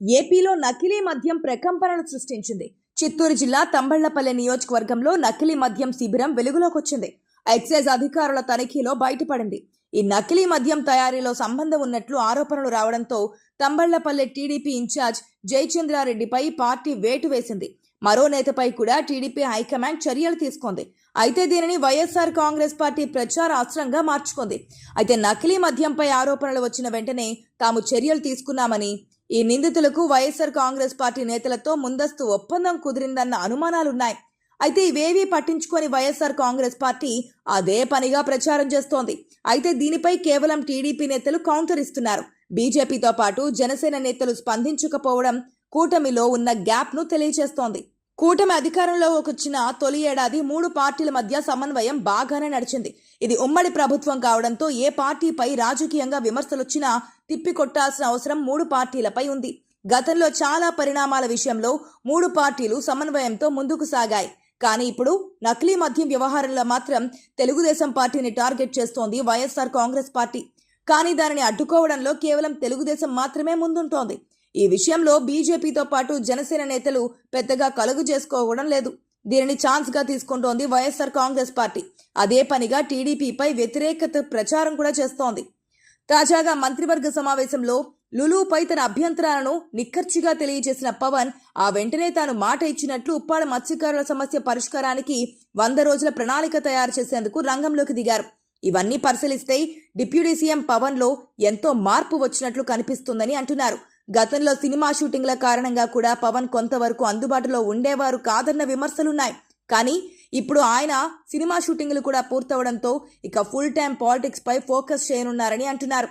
ఏపీలో నకిలీ మద్యం ప్రకంపనలు సృష్టించింది. చిత్తూరు జిల్లా తంబళ్ళపల్లె నియోజకవర్గంలో నకిలీ మద్యం శిబిరం వెలుగులోకి వచ్చింది ఎక్సైజ్ అధికారుల తనిఖీలో బయటపడింది. ఈ నకిలీ మద్యం తయారీలో సంబంధం ఉన్నట్లు ఆరోపణలు రావడంతో తంబళ్ళపల్లె టీడీపీ ఇన్ఛార్జ్ జయచంద్రారెడ్డిపై పార్టీ వేటు వేసింది. మరో నేతపై కూడా టీడీపీ హైకమాండ్ చర్యలు తీసుకుంది. అయితే దీనిని వైఎస్ఆర్ కాంగ్రెస్ పార్టీ ప్రచార అస్త్రంగా మార్చుకుంది. అయితే నకిలీ మద్యంపై ఆరోపణలు వచ్చిన వెంటనే తాము చర్యలు తీసుకున్నామని ఈ నిందితులకు వైఎస్ఆర్ కాంగ్రెస్ పార్టీ నేతలతో ముందస్తు ఒప్పందం కుదిరిందన్న అనుమానాలున్నాయి. అయితే ఇవేవీ పట్టించుకొని వైఎస్ఆర్ కాంగ్రెస్ పార్టీ అదే పనిగా ప్రచారం చేస్తోంది. అయితే దీనిపై కేవలం టీడీపీ నేతలు కౌంటర్ ఇస్తున్నారు. బీజేపీతో పాటు జనసేన నేతలు స్పందించకపోవడం కూటమిలో ఉన్న గ్యాప్ను తెలియజేస్తోంది కూటమి అధికారంలో వచ్చిన తొలి ఏడాది మూడు పార్టీల మధ్య సమన్వయం బాగానే నడిచింది. ఇది ఉమ్మడి ప్రభుత్వం కావడంతో ఏ పార్టీపై రాజకీయంగా విమర్శలొచ్చినా తిప్పికొట్టాల్సిన అవసరం మూడు పార్టీలపై ఉంది. గతంలో చాలా పరిణామాల విషయంలో మూడు పార్టీలు సమన్వయంతో ముందుకు సాగాయి. కానీ ఇప్పుడు నకిలీ మద్యం వ్యవహారంలో మాత్రం తెలుగుదేశం పార్టీని టార్గెట్ చేస్తోంది వైఎస్ఆర్ కాంగ్రెస్ పార్టీ. కానీ దానిని అడ్డుకోవడంలో కేవలం తెలుగుదేశం మాత్రమే ముందుంటోంది. ఈ విషయంలో బీజేపీతో పాటు జనసేన నేతలు పెద్దగా కలుగు చేసుకోవడం లేదు. దీనిని ఛాన్స్గా తీసుకుంటోంది వైఎస్ఆర్ కాంగ్రెస్ పార్టీ. అదే పనిగా టీడీపీపై వ్యతిరేకత ప్రచారం కూడా చేస్తోంది. తాజాగా మంత్రివర్గ సమావేశంలో లులుపై తన అభ్యంతరాలను నిక్కర్చిగా తెలియజేసిన పవన్ ఆ వెంటనే తాను మాట ఇచ్చినట్లు ఉప్పాడ మత్స్యకారుల సమస్య పరిష్కారానికి వంద రోజుల ప్రణాళిక తయారు చేసేందుకు రంగంలోకి దిగారు. ఇవన్నీ పరిశీలిస్తే డిప్యూటీ సీఎం పవన్లో ఎంతో మార్పు వచ్చినట్లు కనిపిస్తుందని అంటున్నారు. గతంలో సినిమా షూటింగ్ల కారణంగా కూడా పవన్ కొంతవరకు అందుబాటులో ఉండేవారు కాదన్న విమర్శలున్నాయి. కానీ ఇప్పుడు ఆయన సినిమా షూటింగ్లు కూడా పూర్తవడంతో ఇక ఫుల్ టైం పాలిటిక్స్ పై ఫోకస్ చేయనున్నారని అంటున్నారు.